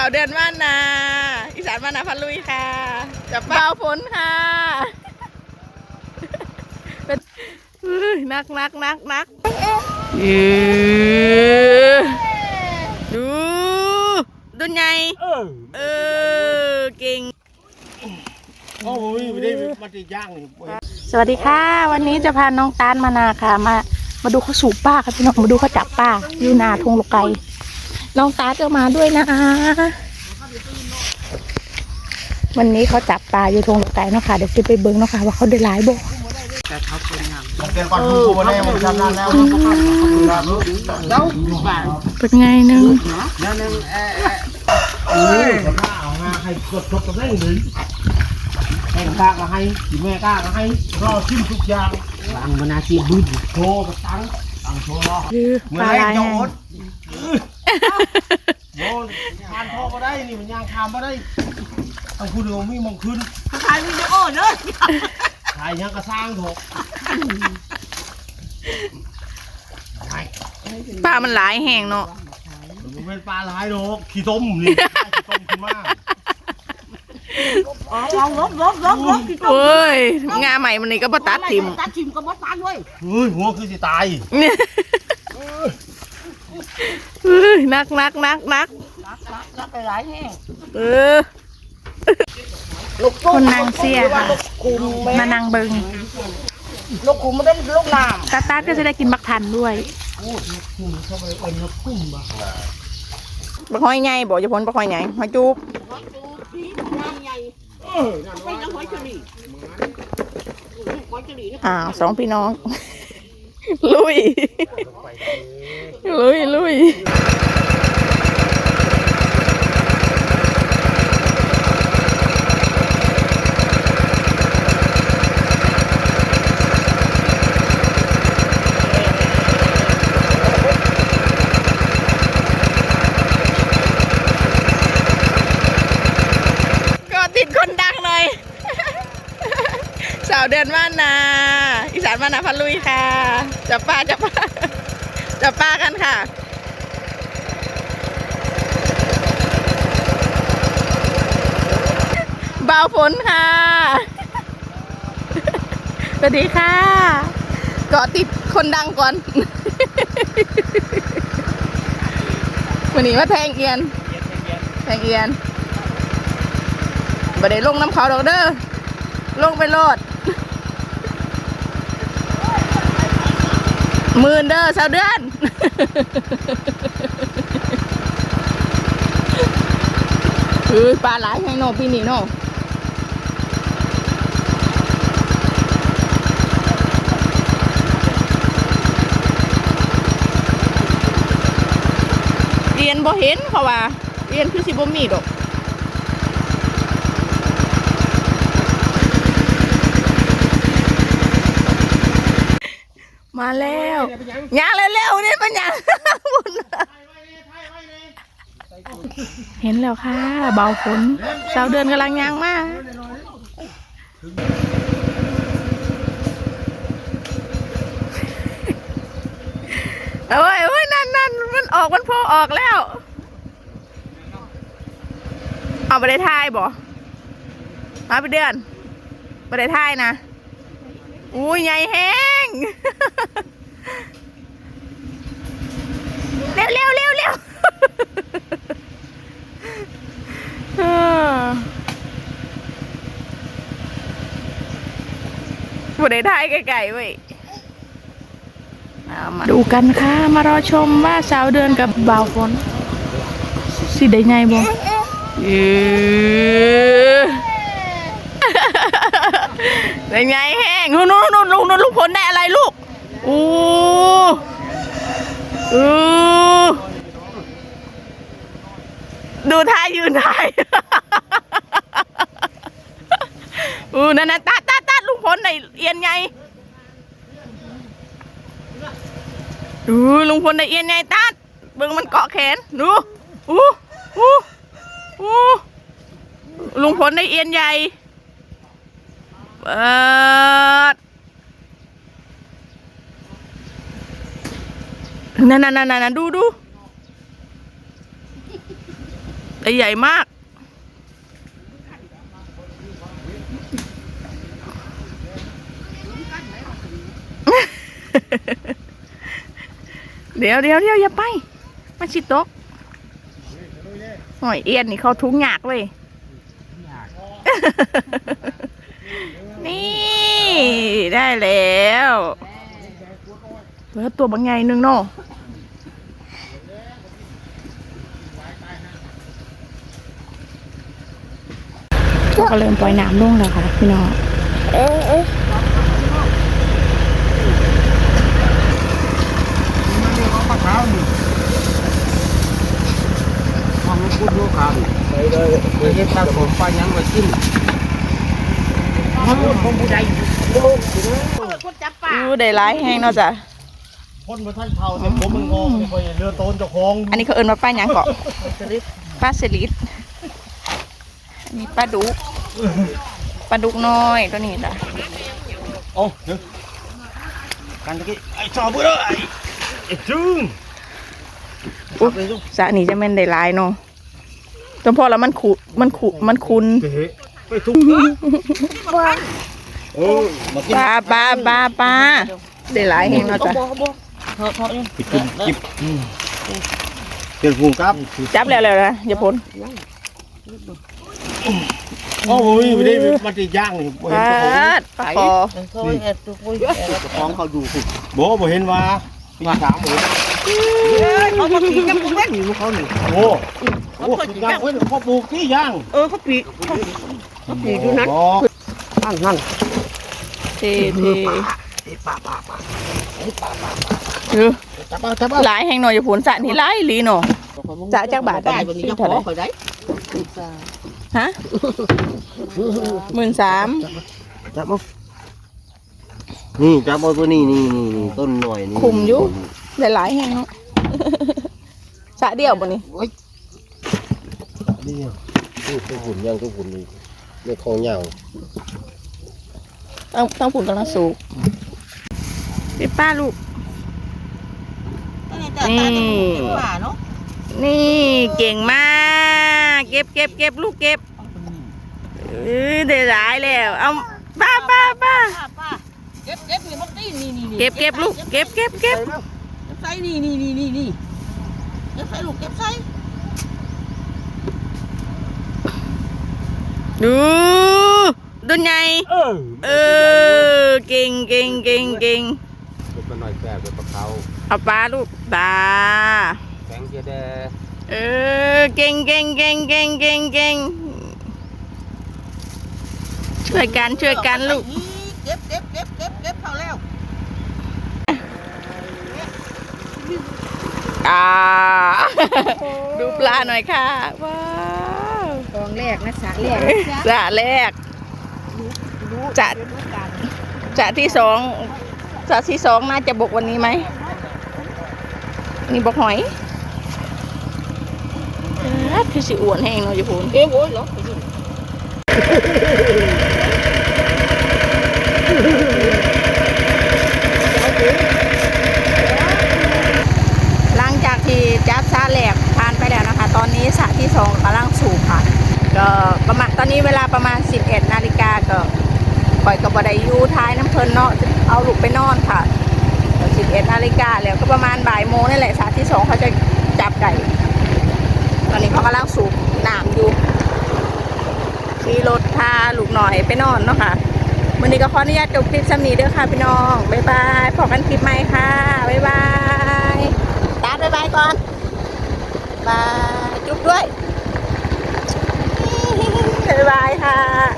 าวเดือนว่านนาอีสานว่านนาพันลุยค่ะจับเบาฝนค่ะเป็นอุ้ยนักนักนักนักเออดูดุนใหญ่เออเออเก่งโอ้ยไม่ได้มาติย่างนี่สวัสดีค่ะ วันนี้จะพาน้องตาลมานาค่ะ มา มาดูเขาสูบป้าค่ะพี่น้องมาดูเขาจับป้าอยู่นาทงลูกไก่ น้องตาจะมาด้วยนะ วันนี้เขาจับปลาอยู่ทงลูกไก่เนาะค่ะ เดี๋ยวจะไปเบิ้งเนาะค่ะ ว่าเขาได้หลายบ่มันเป็นวันคู่มาแน่มันทำนานแล้วเป็นไงนึงนั่นนึงเออเออข้าเอางาให้กดกดกับเร่งเลยแม่กล้าก็ให้แม่กล้าก็ให้รอชิมทุกอย่างหลังมันนาทีบึ้นโชว์กับตังตังโชว์รอคือเมื่อไรจะอด โยนทานพ่อมาได้นี่มันยางทานมาได้ต้องพูดถึงมีมองขึ้นถ่ายวิดีโอเนอะถ่ายยังกระสร้างถูกปลามันหลายแห้งเนาะมันเป็นปลาหลายดอกขี้ต้มนี่ขี้ต้มขึ้นมาอ๋อลองลบลบลบลบที่ตรงเว้ยงาใหม่มันนี่ก็ปตัดทิมตัดทิมก็บ่ตัดเว้ยเฮ้ยหัวคือสิตายเฮ้ย นักนักนักนักรักรักรักไปหลายแห้งเออลูกคนนางเสียค่ะลูกคุมแม่มานั่งเบิงลูกคุมมันเป็นลูกน้ตาตาก็จะได้กินบักทันด้วยบักหอยใหญ่บอกจะพ้นบักหอยใหญ่หอยจุ๊บำใหญ่ไปน้ำหอยเชอรี่หอยเชอรี่นะอ้าวสองพี่น้อง ลุย ลุยลุยก็ติดคนดังหน่อย สาวเดือนว่านนา อีสานว่านนาพันลุยค่ะ จับปลาจับปลาจับปลากันค่ะเบาฝนค่ะ สวัสดีค่ะเกาะติดคนดังก่อนวันนี้ว่าแทงเอียน แทงเอียนบ่ได้ลงน้ำเขาดอกเด้อลงไปโลด หมื่นเด้อสาวเดือนเฮ้ยปลาหลายให้โนพี่นี่โนเรียนบ่เห็นเขาว่าเรียนคือสิบ่มีดอก มาแล้วย่างเร็วๆนี่มันย่างเห็นแล้วค่ะ เบาฝนสาวเดือนกำลังย่างมาเอ้ยเอ้ยนั่นนั่นมันออกมันโผล่ออกแล้วเอาไปได้ทายบ่มาไปเดือนไปได้ทายนะ อุ้ยใหญ่แห้ง เร็วเร็วเร็วเร็วเออผู้ใดทายไก่ๆเว้ยเอามาดูกันค่ะ มารอชมว่าสาวเดือนกับบ่าวฝนสิได้ไงบ่เออ เป็นไงแห้งนู่นนู่นนู่นลูกนู่นลูกผลได้อะไรลูกอู้อู้ดูท่ายืนถ่ายอู้นั่นน่ะตัดตัดตัดลุงพลในเอียนไงดูลุงพลในเอียนไงตัดเบิ่งมันเกาะแขนดูอู้อู้อู้ลุงพลในเอียนใหญ่ เปิดนั่นนั่นนั่นนั่นดูดูแต่ใหญ่มากเดี๋ยวเดี๋ยวเดี๋ยวอย่าไป มาชิโตกหอยเอียนนี่เขาทุกหยากเลย นี่ได้แล้วเหลือตัวบางไงนึงเนาะก็เริ่มปล่อยน้ำลงแล้วค่ะพี่น้องเอ๊ะเอ๊ะข้าวเท้านี่ทำให้พูดโลกาเลยเลยเลยเฮ็ดตามผมไปยังมากินมันผมผู้ใดโลก อยู่นะคนจับปลาอู้ได้ร้ายแห้งเนาะจ้ะคนมาท่านเผาแต่ผมมันงงไปเรือโตนเจ้าของอันนี้เขาเอิ้นว่าป้าหยังเกาะป้าสลิดอันนี้ป้าดุกป้าดุกน้อยตัวนี้จ้ะโอ้เดี๋ยวกันตะกี้ไอ้ชอบเบื่อไอ้ไอ้จึงอุ๊ยสระนี้จะแม่นได้ร้ายเนาะจนพอแล้วมันขุมันขุมันคุนเฮ้ ไปทุกเออมากินป้าป้าป้าป้าได้ร้ายแห้งเนาะจ้ะกินกิบเกิดภูมิครับจับแล้วแล้วนะอย่าพ้นโอ้ยไม่ได้มันจะย่างอยู่บ่เห็นป้าเจ้าของดปลาคอเจ้าของเขาอยู่สิบ่บ่เห็นว่าว่าถามหมูเขามาปีกับกูแม่งอยู่เขาหนึ่งโอ้โหย่างเว้นพ่อปลูกที่ย่างเออเขาปี เขาปีอยู่นั้นบ่นั่นนั่นเท่เท่ป้าป้าป้าเออจับเอาจับเอาหลายแห้งเนาะอย่าพ้นสระนี้หลายอีหลีเนาะจะจักบาทได้วันนี้จะขอเขาได้ฮะหมื่นสามจับเอานี่จับเอาตัวนี้นี่นี่นี่ต้นหน่อยนี่คุมอยู่ได้หลายแห้งเนาะสระเดียวบ่นี่นี่นี่ตัวหุ่นย่างตัวหุ่นนี่ เรียกของยาวต้องต้องผุนกำลังสูงพี่ป้าลูก นี่ป่าเนาะนี่เก่งมาก เก็บเก็บเก็บลูกเก็บเออได้หลายแล้ว เอาป้าป้าป้าป้าป้าเก็บเก็บนี่มันตีนี่นี่เก็บเก็บลูก เก็บเก็บเก็บใส่นี่นี่นี่นี่นี่เก็บใส่ลูกเก็บใส่ ดูดุนใหญ่เออเออเก่งเก่งเก่งเก่งเป็นหน่อยแก่เป็นปลาเขาเอาปลาลูกปลาแข็งเจแดเออเก่งเก่งเก่งเก่งเก่งเก่งช่วยกันช่วยกันลูกเก็บเก็บเก็บเก็บเก็บเขาแล้วอ่าดูปลาหน่อยค่ะว้า วกองแรกนะสาแรกจะแรกจะจะที่สองจะที่สองน่าจะบกวันนี้ไหมนี่บกหอยเอ๊ะคือสิอ้วนแห้งเนาะอยู่พูนเอ้ยโว้ยเหรอหลังจากที่จับสระแหลก ก็ประมาณตอนนี้เวลาประมาณ 11นาฬิกาก็ปล่อยกับบดอยูท้ายน้ำเพลินเนาะเอาลูกไปนอนค่ะก็11นาฬิกาแล้วก็ประมาณบ่ายโมงนี่แหละสระที่สองเขาจะจับไก่ตอนนี้เขากำลังสูบน้ำอยู่ขี่รถพาลูกหน่อยไปนอนเนาะค่ะวันนี้ก็ขออนุญาตจบคลิปซ้ำนีเด้อค่ะพี่น้องบ๊ายบายพบกันคลิปใหม่ค่ะบ๊ายบายตาบ๊ายบายก่อนบายจุ๊บด้วย สบายค่ะ